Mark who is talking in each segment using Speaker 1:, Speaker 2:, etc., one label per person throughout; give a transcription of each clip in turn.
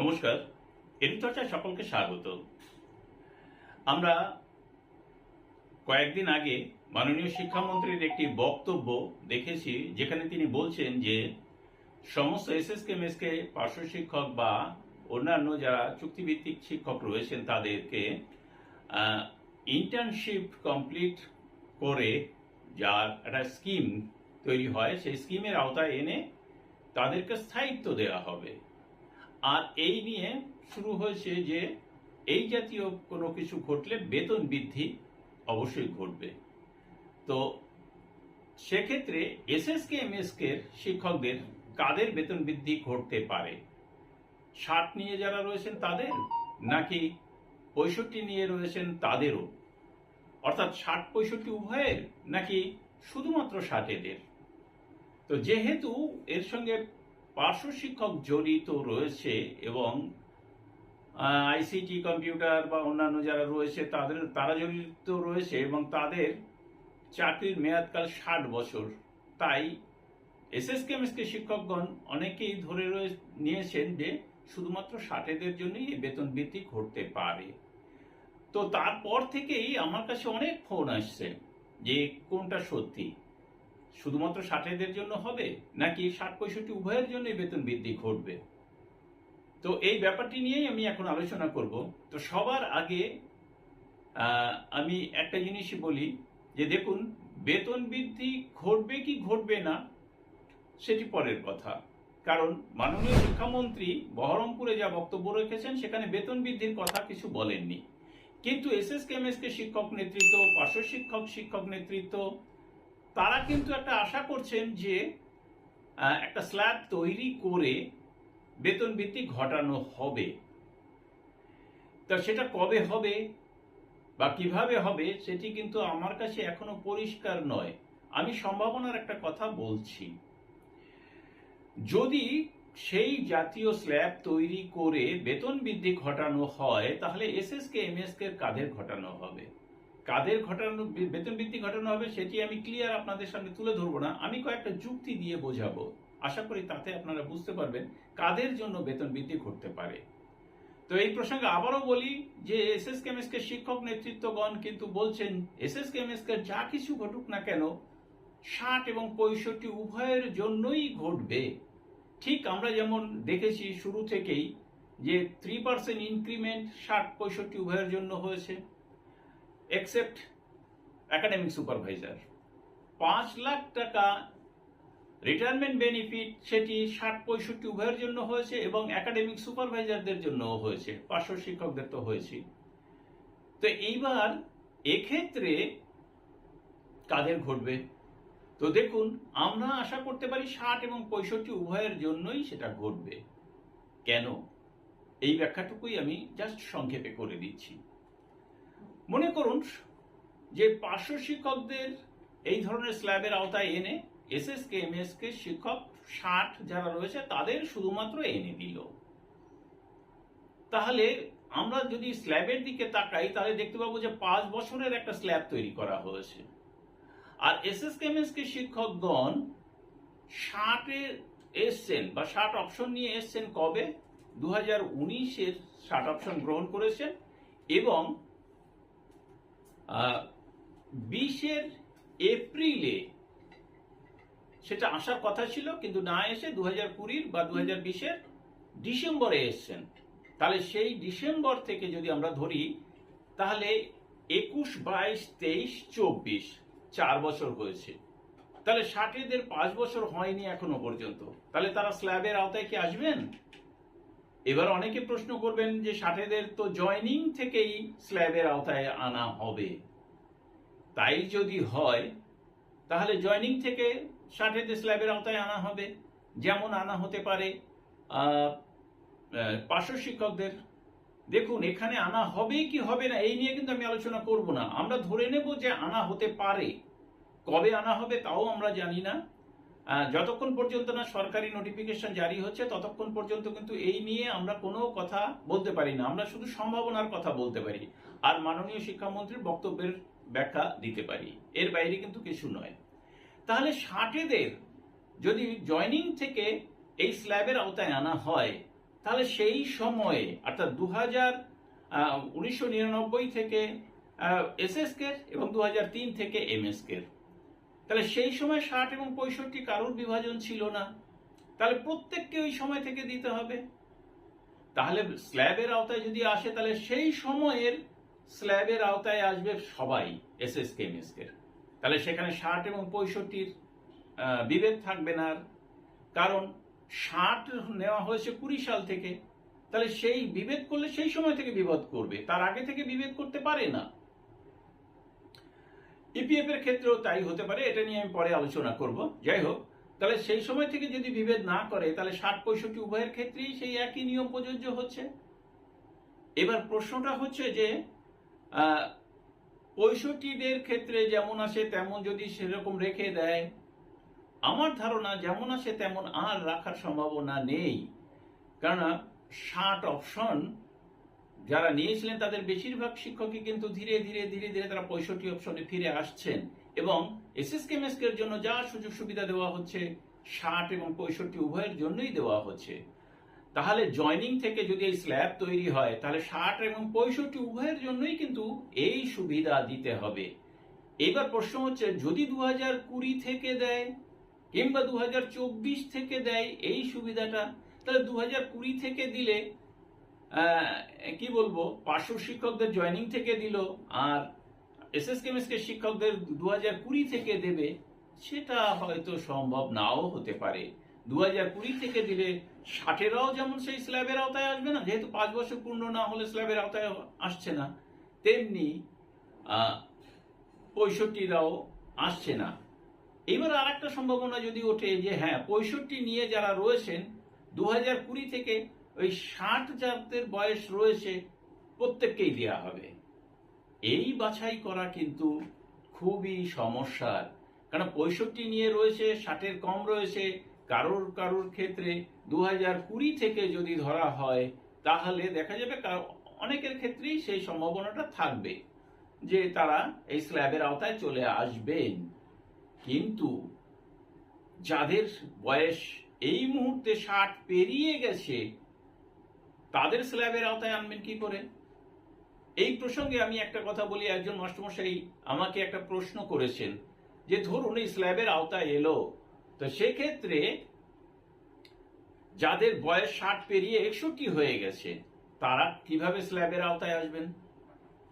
Speaker 1: নমস্কার এর চর্চায় সকলকে স্বাগত। আমরা কয়েকদিন আগে মাননীয় শিক্ষামন্ত্রীর একটি বক্তব্য দেখেছি, যেখানে তিনি বলছেন যে সমস্ত এসএসকে মেসকে পার্শ্ব শিক্ষক বা অন্যান্য যারা চুক্তিভিত্তিক শিক্ষক রয়েছেন, তাদেরকে ইন্টার্নশিপ কমপ্লিট করে যার একটা স্কিম তৈরি হয়, সেই স্কিমের আওতায় এনে তাদেরকে স্থায়িত্ব দেওয়া হবে। আর এই নিয়ে শুরু হয়েছে যে এই জাতীয় কোনো কিছু ঘটলে বেতন বৃদ্ধি অবশ্যই ঘটবে। তো সেক্ষেত্রে S S K SSK, MSK শিক্ষকদের কাদের বেতন বৃদ্ধি ঘটতে পারে? ষাট নিয়ে যারা রয়েছেন তাদের নাকি পঁয়ষট্টি নিয়ে রয়েছেন তাদেরও? অর্থাৎ ষাট পঁয়ষট্টি উভয়ের নাকি শুধুমাত্র ষাটেদের? তো যেহেতু এর সঙ্গে পার্শ্ব শিক্ষক জড়িত রয়েছে এবং আইসিটি কম্পিউটার বা অন্যান্য যারা রয়েছে তাদের, তারা জড়িত রয়েছে এবং তাদের চাকরির মেয়াদকাল ষাট বছর। তাই এসএসকে এমএসকে শিক্ষকগণ অনেকেই ধরে রয়ে, নিয়েছেন যে শুধুমাত্র ষাটেদের জন্যই বেতন বৃদ্ধি ঘটতে পারে। তো তারপর থেকেই আমার কাছে অনেক ফোন আসছে যে কোনটা সত্যি। শুধুমাত্র ষাটেদের জন্য হবে, নাকি ষাট পঁয়ষট্টি উভয়ের জন্য বেতন বৃদ্ধি ঘটবে? তো এই ব্যাপারটি নিয়েই আমি এখন আলোচনা করব। তো সবার আগে আমি একটা জিনিসই বলি যে দেখুন, বেতন বৃদ্ধি ঘটবে কি ঘটবে না, সেটি পরের কথা। কারণ মাননীয় শিক্ষামন্ত্রী বহরমপুরে যা বক্তব্য রেখেছেন, সেখানে বেতন বৃদ্ধির কথা কিছু বলেননি। কিন্তু এস এস শিক্ষক নেতৃত্ব পার্শ্ব শিক্ষক শিক্ষক নেতৃত্ব তারা কিন্তু একটা আশা করছেন যে একটা স্ল্যাব তৈরি করে বেতন বৃদ্ধি ঘটানো হবে। তা সেটা কবে হবে বা কীভাবে হবে সেটি কিন্তু আমার কাছে এখনও পরিষ্কার নয়। আমি সম্ভাবনার একটা কথা বলছি। যদি সেই জাতীয় স্ল্যাব তৈরি করে বেতন বৃদ্ধি ঘটানো হয়, তাহলে S S K, M S K কাদের ঘটানো হবে। কাদের ঘটানো বেতন বৃদ্ধি ঘটানো হবে সেটি আমি ক্লিয়ার আপনাদের সামনে তুলে ধরবো না। আমি কয়েকটা যুক্তি দিয়ে বোঝাবো। আশা করি তাতে আপনারা বুঝতে পারবেন কাদের জন্য বেতন বৃদ্ধি ঘটতে পারে। তো এই প্রসঙ্গে আবারও বলি যে এস এস কেমএসকে শিক্ষক নেতৃত্বগণ কিন্তু বলছেন এস এস কেমএসকে যা কিছু ঘটুক না কেন, ষাট এবং পঁয়ষট্টি উভয়ের জন্যই ঘটবে। ঠিক আমরা যেমন দেখেছি শুরু থেকেই যে থ্রি পার্সেন্ট ইনক্রিমেন্ট ষাট, পঁয়ষট্টি উভয়ের জন্য হয়েছে। এক্সেপ্ট একাডেমিক সুপারভাইজার পাঁচ লাখ টাকা রিটায়ারমেন্ট বেনিফিট সেটি ষাট পঁয়ষট্টি উভয়ের জন্য হয়েছে এবং একাডেমিক সুপারভাইজারদের জন্যও হয়েছে, পার্শ্ব শিক্ষকদের তো হয়েছে। তো এইবার এক্ষেত্রে কাদের ঘটবে? তো দেখুন, আমরা আশা করতে পারি ষাট এবং পঁয়ষট্টি উভয়ের জন্যই সেটা ঘটবে। কেন? এই ব্যাখ্যাটুকুই আমি জাস্ট সংক্ষেপে করে দিচ্ছি। মনে করুন যে পার্শ্ব শিক্ষকদের এই ধরনের স্ল্যাবের আওতায় এনে S S K M S K শিক্ষক ষাট যারা রয়েছে তাদের শুধুমাত্র এনে দিল। তাহলে আমরা যদি স্ল্যাবের দিকে তাকাই, তাহলে দেখতে পাবো যে পাঁচ বছরের একটা স্ল্যাব তৈরি করা হয়েছে। আর S S K M S K শিক্ষকগণ ষাটে এসছেন বা ষাট অপশন নিয়ে এসছেন কবে? দু হাজার উনিশের ষাট অপশন গ্রহণ করেছেন এবং বিশের এপ্রিলে সেটা আসার কথা ছিল, কিন্তু না এসে দু হাজার কুড়ির বা দু হাজার বিশের ডিসেম্বরে এসছেন। তাহলে সেই ডিসেম্বর থেকে যদি আমরা ধরি, তাহলে একুশ বাইশ তেইশ চব্বিশ চার বছর হয়েছে। তাহলে ষাটেদের পাঁচ বছর হয়নি এখনও পর্যন্ত। তাহলে তারা স্ল্যাবের আওতায় কি আসবেন? এবার অনেকে প্রশ্ন করবেন যে ষাটেদের তো জয়নিং থেকেই স্ল্যাবের আওতায় আনা হবে। তাই যদি হয়, তাহলে জয়নিং থেকে ষাটেদের স্ল্যাবের আওতায় আনা হবে। যেমন আনা হতে পারে পার্শ্ব শিক্ষকদের। দেখুন, এখানে আনা হবে কি হবে না, এই নিয়ে কিন্তু আমি আলোচনা করব না। আমরা ধরে নেব যে আনা হতে পারে। কবে আনা হবে তাও আমরা জানি না। যতক্ষণ পর্যন্ত না সরকারি নোটিফিকেশন জারি হচ্ছে, ততক্ষণ পর্যন্ত কিন্তু এই নিয়ে আমরা কোনো কথা বলতে পারি না। আমরা শুধু সম্ভাবনার কথা বলতে পারি আর মাননীয় শিক্ষামন্ত্রীর বক্তব্যের ব্যাখ্যা দিতে পারি। এর বাইরে কিন্তু কিছু নয়। তাহলে ষাটেদের যদি জয়নিং থেকে এই স্ল্যাবের আওতায় আনা হয়, তাহলে সেই সময়ে, অর্থাৎ দু হাজার উনিশশো নিরানব্বই থেকে এসএসকে এবং দু তিন থেকে এমএসকে তাহলে সেই সময় ষাট এবং পঁয়ষট্টি কারোর বিভাজন ছিল না। তাহলে প্রত্যেককে ওই সময় থেকে দিতে হবে। তাহলে স্ল্যাবের আওতায় যদি আসে, তাহলে সেই সময়ের স্ল্যাবের আওতায় আসবে সবাই এসএসকে এমএসকে তাহলে সেখানে ষাট এবং পঁয়ষট্টির বিভেদ থাকবে না কারণ ষাট নেওয়া হয়েছে কুড়ি সাল থেকে। তাহলে সেই বিভেদ করলে সেই সময় থেকে বিভেদ করবে। তার আগে থেকে বিভেদ করতে পারে না। ইপিএফ এর ক্ষেত্রেও তাই হতে পারে, এটা নিয়ে আমি পরে আলোচনা করব। যাই হোক, তাহলে সেই সময় থেকে যদি বিভেদ না করে, তাহলে ষাট পঁয়ষট্টি উভয়ের ক্ষেত্রেই সেই একই নিয়ম প্রযোজ্য হচ্ছে। এবার প্রশ্নটা হচ্ছে যে পঁয়ষট্টিদের ক্ষেত্রে যেমন আসে তেমন যদি সেরকম রেখে দেয়, আমার ধারণা যেমন আসে তেমন আর রাখার সম্ভাবনা নেই। কেননা ষাট অপশন যারা নিয়েছিলেন তাদের বেশিরভাগ শিক্ষকই কিন্তু ধীরে ধীরে ধীরে ধীরে তারা পঁয়ষট্টি অপশনে ফিরে আসছেন। এবং এসএস কেমেস্কের জন্য যা সুযোগ সুবিধা দেওয়া হচ্ছে, ষাট এবং পঁয়ষট্টি উভয়ের জন্যই দেওয়া হচ্ছে। তাহলে জয়নিং থেকে যদি এই স্ল্যাব তৈরি হয়, তাহলে ষাট এবং পঁয়ষট্টি উভয়ের জন্যই কিন্তু এই সুবিধা দিতে হবে। এবার প্রশ্ন হচ্ছে, যদি দু হাজার কুড়ি থেকে দেয় কিংবা দু হাজার চব্বিশ থেকে দেয় এই সুবিধাটা, তাহলে দু হাজার কুড়ি থেকে দিলে কি বলব, পার্শ্ব শিক্ষকদের জয়নিং থেকে দিল, আর এস এস শিক্ষকদের দু হাজার কুড়ি থেকে দেবে, সেটা হয়তো সম্ভব নাও হতে পারে। দু হাজার কুড়ি থেকে দিলে ষাটেরাও যেমন সেই স্ল্যাবের আওতায় আসবে না, যেহেতু পাঁচ বছর পূর্ণ না হলে স্ল্যাবের আওতায় আসছে না, তেমনি পঁয়ষট্টিরাও আসছে না। এবার আর একটা সম্ভাবনা যদি ওঠে যে হ্যাঁ পঁয়ষট্টি নিয়ে যারা রয়েছেন দু হাজার কুড়ি থেকে ওই ষাট যাদের বয়স রয়েছে, প্রত্যেককেই দেওয়া হবে। এই বাছাই করা কিন্তু খুবই সমস্যার। কারণ পঁয়ষট্টি নিয়ে রয়েছে, ষাটের কম রয়েছে, কারোর কারোর ক্ষেত্রে দু কুড়ি থেকে যদি ধরা হয়, তাহলে দেখা যাবে কারো- অনেকের ক্ষেত্রেই সেই সম্ভাবনাটা থাকবে, যে তারা এই স্ল্যাবের আওতায় চলে আসবেন। কিন্তু যাদের বয়স এই মুহূর্তে ষাট পেরিয়ে গেছে তাদের স্ল্যাবের আওতায় আনবেন কি করে? এই প্রসঙ্গে আমি একটা কথা বলি, একজন মাস্টারমশাই আমাকে একটা প্রশ্ন করেছেন যে, ধরুন এই স্ল্যাবের আওতায় এলো, তো সেক্ষেত্রে যাদের বয়স ষাট পেরিয়ে একষট্টি হয়ে গেছে, তারা কীভাবে স্ল্যাবের আওতায় আসবেন?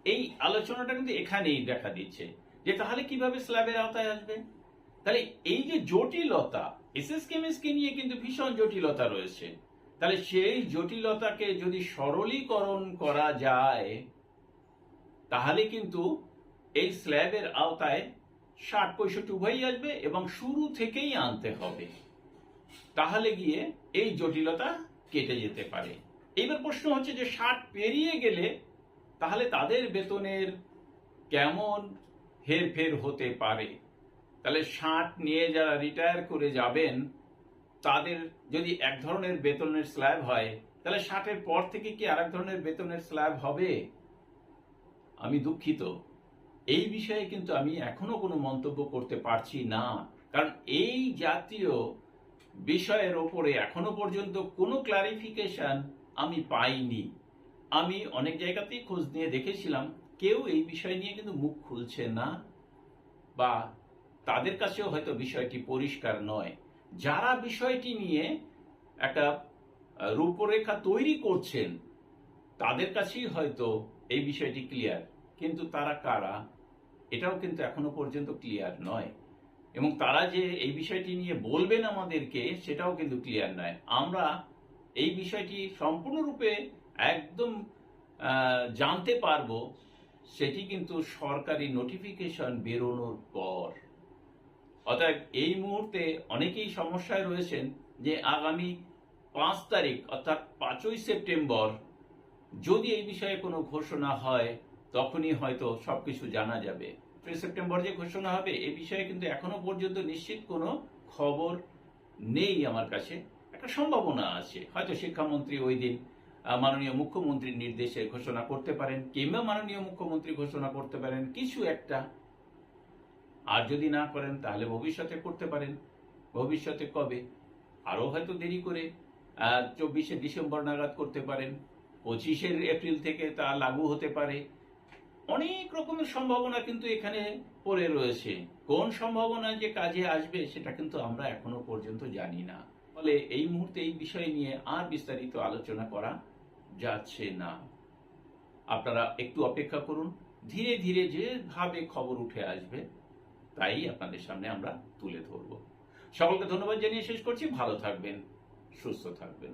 Speaker 1: এই আলোচনাটা কিন্তু এখানেই দেখা দিচ্ছে যে, তাহলে কীভাবে স্ল্যাবের আওতায় আসবে? তাহলে এই যে জটিলতা, এসএস কেমিস্টকে নিয়ে কিন্তু ভীষণ জটিলতা রয়েছে। তাহলে সেই জটিলতাকে যদি সরলীকরণ করা যায়, তাহলে কিন্তু এই স্ল্যাবের আওতায় ষাট পঁয়ষট্টি উভয়ই আসবে এবং শুরু থেকেই আনতে হবে। তাহলে গিয়ে এই জটিলতা কেটে যেতে পারে। এবার প্রশ্ন হচ্ছে যে ষাট পেরিয়ে গেলে তাহলে তাদের বেতনের কেমন হেরফের হতে পারে? তাহলে ষাট নিয়ে যারা রিটায়ার করে যাবেন তাদের যদি এক ধরনের বেতনের স্ল্যাব হয়, তাহলে ষাটের পর থেকে কি আর ধরনের বেতনের স্ল্যাব হবে? আমি দুঃখিত। এই বিষয়ে কিন্তু আমি এখনও কোনো মন্তব্য করতে পারছি না। কারণ এই জাতীয় বিষয়ের ওপরে এখনও পর্যন্ত কোনো ক্লারিফিকেশন আমি পাইনি। আমি অনেক জায়গাতেই খোঁজ নিয়ে দেখেছিলাম, কেউ এই বিষয় নিয়ে কিন্তু মুখ খুলছে না বা তাদের কাছেও হয়তো বিষয়টি পরিষ্কার নয়। যারা বিষয়টি নিয়ে একটা রূপরেখা তৈরি করছেন, তাদের কাছেই হয়তো এই বিষয়টি ক্লিয়ার কিন্তু তারা কারা? এটাও কিন্তু এখনও পর্যন্ত ক্লিয়ার নয়। এবং তারা যে এই বিষয়টি নিয়ে বলবেন আমাদেরকে, সেটাও কিন্তু ক্লিয়ার নয়। আমরা এই বিষয়টি সম্পূর্ণরূপে একদম জানতে পারব, সেটি কিন্তু সরকারি নোটিফিকেশন বেরোনোর পর। অতএব এই মুহূর্তে অনেকেই সমস্যায় রয়েছেন যে আগামী পাঁচ তারিখ, অর্থাৎ পাঁচই সেপ্টেম্বর, যদি এই বিষয়ে কোনো ঘোষণা হয়, তখনই হয়তো সবকিছু জানা যাবে। পাঁচই সেপ্টেম্বর যে ঘোষণা হবে, এ বিষয়ে কিন্তু এখনও পর্যন্ত নিশ্চিত কোনো খবর নেই আমার কাছে। একটা সম্ভাবনা আছে। হয়তো শিক্ষামন্ত্রী ওই দিন মাননীয় মুখ্যমন্ত্রীর নির্দেশে ঘোষণা করতে পারেন, কিংবা মাননীয় মুখ্যমন্ত্রী ঘোষণা করতে পারেন, কিছু একটা আর যদি না করেন, তাহলে ভবিষ্যতে করতে পারেন। ভবিষ্যতে কবে? আরও হয়তো দেরি করে চব্বিশে ডিসেম্বর নাগাদ করতে পারেন। পঁচিশের এপ্রিল থেকে তা লাগু হতে পারে। অনেক রকমের সম্ভাবনা কিন্তু এখানে পড়ে রয়েছে। কোন সম্ভাবনা যে কাজে আসবে, সেটা কিন্তু আমরা এখনও পর্যন্ত জানি না। ফলে এই মুহূর্তে এই বিষয় নিয়ে আর বিস্তারিত আলোচনা করা যাচ্ছে না। আপনারা একটু অপেক্ষা করুন। ধীরে ধীরে যেভাবে খবর উঠে আসবে তাই আপনাদের সামনে আমরা তুলে ধরব। সকলকে ধন্যবাদ জানিয়ে শেষ করছি। ভালো থাকবেন, সুস্থ থাকবেন।